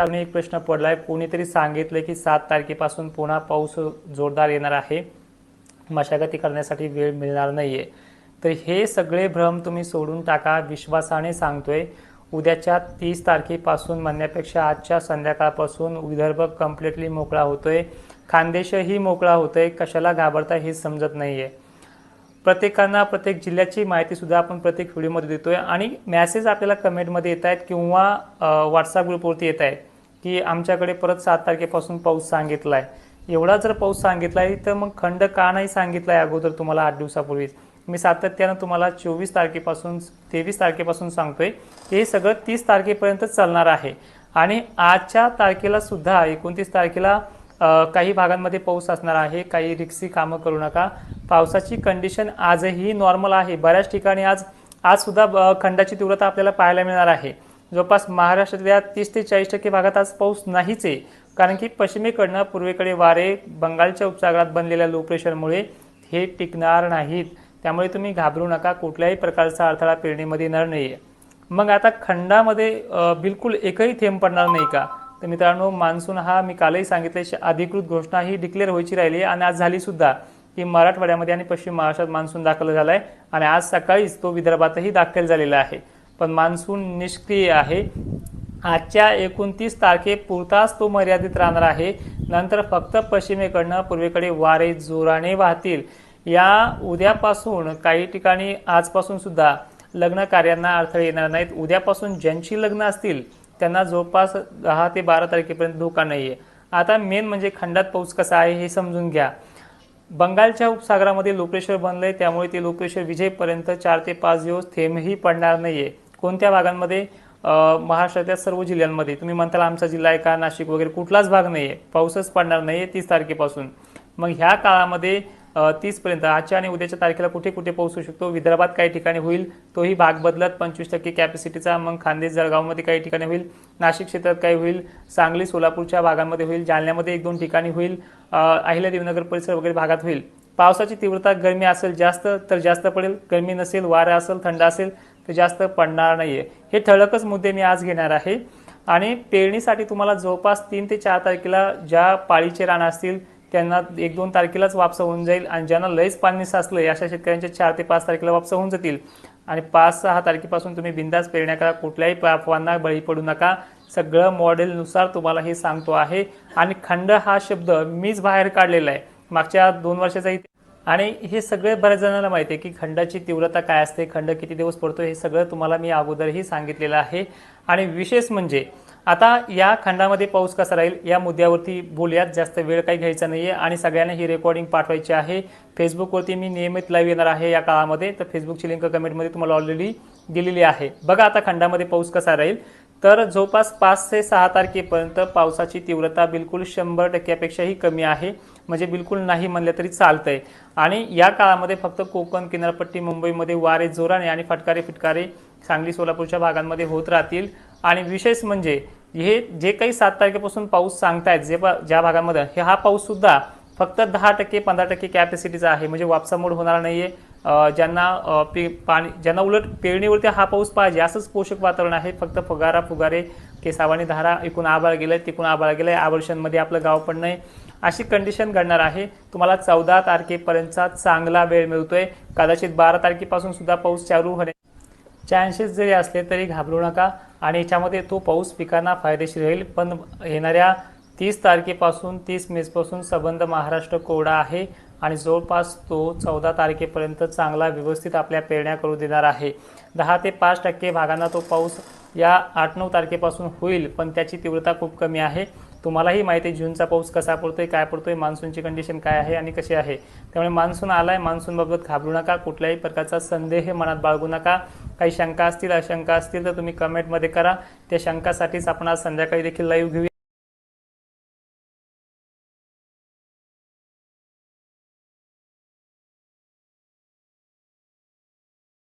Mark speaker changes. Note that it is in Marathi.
Speaker 1: अजून एक प्रश्न पडला आहे कोणीतरी सांगितलं की सात तारखेपासून पुन्हा पाऊस जोरदार येणार आहे. मशागती करण्यासाठी वेळ मिळणार नाही आहे तर हे सगळे भ्रम तुम्ही सोडून टाका विश्वासाने सांगतोय. उद्याच्या तीस तारखेपासून म्हणण्यापेक्षा आजच्या संध्याकाळपासून विदर्भ कम्प्लिटली मोकळा होतोय. खानदेशही मोकळा होतोय. कशाला घाबरता हे समजत नाही आहे प्रत्येकांना प्रत्येक जिल्ह्याची माहितीसुद्धा आपण प्रत्येक व्हिडिओमध्ये देतोय. आणि मॅसेज आपल्याला कमेंटमध्ये येत आहेत किंवा व्हॉट्सअप ग्रुपवरती येत आहेत की आमच्याकडे परत सात तारखेपासून पाऊस सांगितला आहे एवढा जर पाऊस सांगितला आहे तर मग खंड का नाही सांगितला आहे अगोदर तुम्हाला आठ दिवसापूर्वीच? मी सातत्यानं तुम्हाला चोवीस तारखेपासून तेवीस तारखेपासून सांगतोय हे सगळं तीस तारखेपर्यंत चालणार आहे. आणि आजच्या तारखेला सुद्धा एकोणतीस तारखेला काही भागांमध्ये पाऊस असणार आहे काही रिक्सी कामं करू नका. पावसाची कंडिशन आजही नॉर्मल आहे. बऱ्याच ठिकाणी आज आज सुद्धा खंडाची तीव्रता आपल्याला पाहायला मिळणार आहे. जवळपास महाराष्ट्रातल्या तीस ते चाळीस टक्के भागात आज पाऊस नाहीच आहे. कारण की पश्चिमेकडनं पूर्वेकडे वारे बंगालच्या उपसागरात बनलेल्या लो प्रेशरमुळे हे टिकणार नाहीत. त्यामुळे तुम्ही घाबरू नका कुठल्याही प्रकारचा अडथळा पेरणीमध्ये येणार नाही मग आता खंडामध्ये बिलकुल एकही थेंब पडणार नाही का? तर मित्रांनो मान्सून हा मी कालही सांगितल्याची अधिकृत घोषणा ही डिक्लेअर व्हायची राहिली आहे. आणि आज झाली सुद्धा की मराठवाड्यामध्ये आणि पश्चिम महाराष्ट्रात मान्सून दाखल झाला आहे आणि आज सकाळीच तो विदर्भातही दाखल झालेला आहे. पण मान्सून निष्क्रिय आहे. आजच्या एकोणतीस तारखेपुरताच तो मर्यादित राहणार आहे. नंतर फक्त पश्चिमेकडनं पूर्वेकडे वारे जोराने वाहतील. या उद्यापासून काही ठिकाणी आजपासून सुद्धा लग्न कार्यांना अडथळे येणार नाहीत. उद्यापासून ज्यांची लग्न असतील त्यांना जवळपास दहा ते बारा तारखेपर्यंत धोका नाही आहे आता मेन म्हणजे खंडात पाऊस कसा आहे हे समजून घ्या. बंगालच्या उपसागरामध्ये लोकेश्वर बनलं बनलंय त्यामुळे ते लोकेश्वर विजयपर्यंत विजेपर्यंत चार ते पाच दिवस थेंबही पडणार नाही आहे कोणत्या भागांमध्ये महाराष्ट्रातल्या सर्व जिल्ह्यांमध्ये? तुम्ही म्हणताल आमचा जिल्हा आहे का नाशिक वगैरे कुठलाच भाग नाही आहे पाऊसच पडणार नाही आहे तीस तारखेपासून. मग ह्या काळामध्ये तीसपर्यंत आजच्या आणि उद्याच्या तारखेला कुठे कुठे पाऊस होऊ शकतो? विदर्भात काही ठिकाणी होईल तोही भाग बदलत पंचवीस टक्के कॅपॅसिटीचा मग खानदेश जळगावमध्ये काही ठिकाणी होईल नाशिक क्षेत्रात काही होईल सांगली सोलापूरच्या भागांमध्ये होईल जालन्यामध्ये एक दोन ठिकाणी होईल अहिल्या अहिल्यादेवीनगर परिसर वगैरे भागात होईल. पावसाची तीव्रता गरमी असेल जास्त तर जास्त पडेल. गरमी नसेल वारा असेल थंड असेल तर जास्त पडणार नाही आहे हे ठळकच मुद्दे मी आज घेणार आहे. आणि पेरणीसाठी तुम्हाला जवळपास तीन ते चार तारखेला ज्या पाळीचे रान असतील त्यांना एक दोन तारखेलाच वापसा होऊन जाईल आणि ज्यांना लयच पाणी साचलं अशा शेतकऱ्यांच्या चार ते पाच तारखेला वापसा होऊन जातील. आणि पाच सहा तारखेपासून तुम्ही बिंदास पेरण्या करा कुठल्याही अफवांना बळी पडू नका. सगळं मॉडेलनुसार तुम्हाला हे सांगतो आहे. आणि खंड हा शब्द मीच बाहेर काढलेला आहे. मागच्या दोन वर्षाचा आणि हे सगळे बऱ्याच जणांना माहिती आहे की खंडाची तीव्रता काय असते खंड किती दिवस पडतो हे सगळं तुम्हाला मी अगोदरही सांगितलेलं आहे. आणि विशेष म्हणजे आता या खंडामध्ये पाऊस कसा राहील या मुद्द्यावरती बोलूयात जास्त वेळ काही घ्यायचा नाही आहे आणि सगळ्यांना ही रेकॉर्डिंग पाठवायची आहे. फेसबुकवरती मी नियमित लाईव्ह येणार आहे या काळामध्ये. तर फेसबुकची लिंक कमेंटमध्ये तुम्हाला ऑलरेडी दिलेली आहे. बघा आता खंडामध्ये पाऊस कसा राहील. तर जवळपास पाच ते सहा तारखेपर्यंत पावसाची तीव्रता बिलकुल शंभर टक्क्यापेक्षाही कमी आहे. म्हणजे बिलकुल नाही म्हणलं तरी चालतंय. आणि या काळामध्ये फक्त कोकण किनारपट्टी मुंबईमध्ये वारे जोराने आणि फटकारे फिटकारे सांगली सोलापूरच्या भागांमध्ये होत राहतील. आणि विशेष म्हणजे हे जे काही सात तारखेपासून पाऊस सांगतायत जे ज्या भागामध्ये हे हा पाऊससुद्धा फक्त दहा टक्के पंधरा टक्के कॅपॅसिटीचा आहे. म्हणजे वापसामोड होणार नाही आहे ज्यांना पे पाणी ज्यांना उलट पेरणीवरती हा पाऊस पाहिजे असंच पोषक वातावरण आहे. फक्त फुगारा फुगारे केसावानी धारा इकून आबाळ गेलंय तिकून आबाळ आहे आवर्षांमध्ये आपलं गाव पण नाही. अशी कंडिशन घडणार आहे. तुम्हाला चौदा तारखेपर्यंतचा चांगला वेळ मिळतोय. कदाचित बारा तारखेपासून सुद्धा पाऊस चालू होणे. चान्सेस जरी असले तरी घाबरू नका आणि याच्यामध्ये तो पाऊस पिकांना फायदेशीर राहील पण येणाऱ्या तीस तारखेपासून तीस मेपासून संबंध महाराष्ट्र कोरडा आहे. आणि जवळपास तो चौदा तारखेपर्यंत चांगला व्यवस्थित आपल्या पेरण्या करू देणार आहे. दहा ते पाच टक्के भागांना तो पाऊस या आठ नऊ तारखेपासून होईल पण त्याची तीव्रता खूप कमी आहे. तुम्हालाही माहिती आहे जूनचा पाऊस कसा पडतोय काय पडतोय मान्सूनची कंडिशन काय आहे आणि कशी आहे. त्यामुळे मान्सून आलाय मान्सूनबाबत घाबरू नका कुठल्याही प्रकारचा संदेह मनात बाळगू नका. काही शंका असतील अशंका असतील तर तुम्ही कमेंटमध्ये करा. त्या शंकासाठीच आपण आज संध्याकाळी देखील लाईव्ह घेऊया.